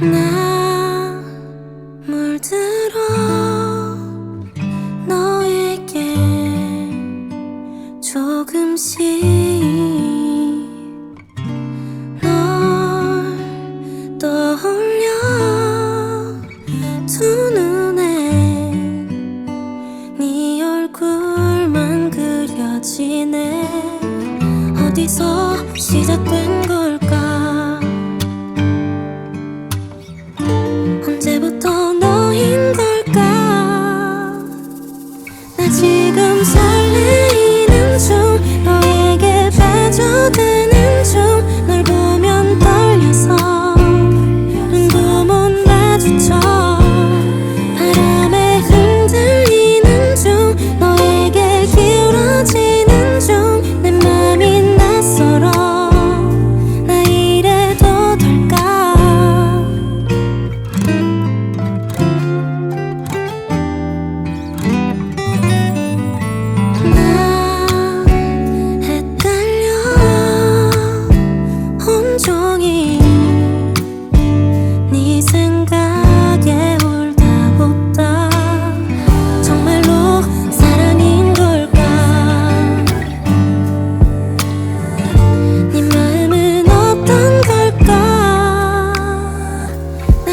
나 물들어 너에게 조금씩 널 떠올려 두 눈에 네 얼굴만 그려지네. 어디서 시작된 걸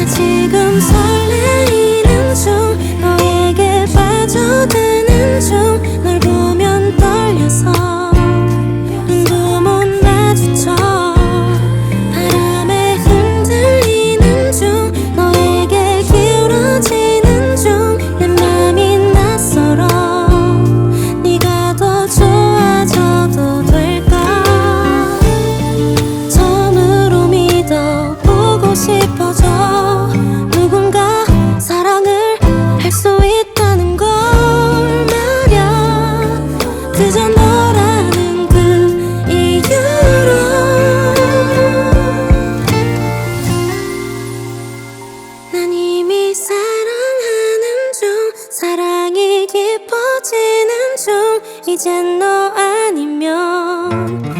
지금 설레이 난 이미 사랑하는 중 사랑이 깊어지는 중 이젠 너 아니면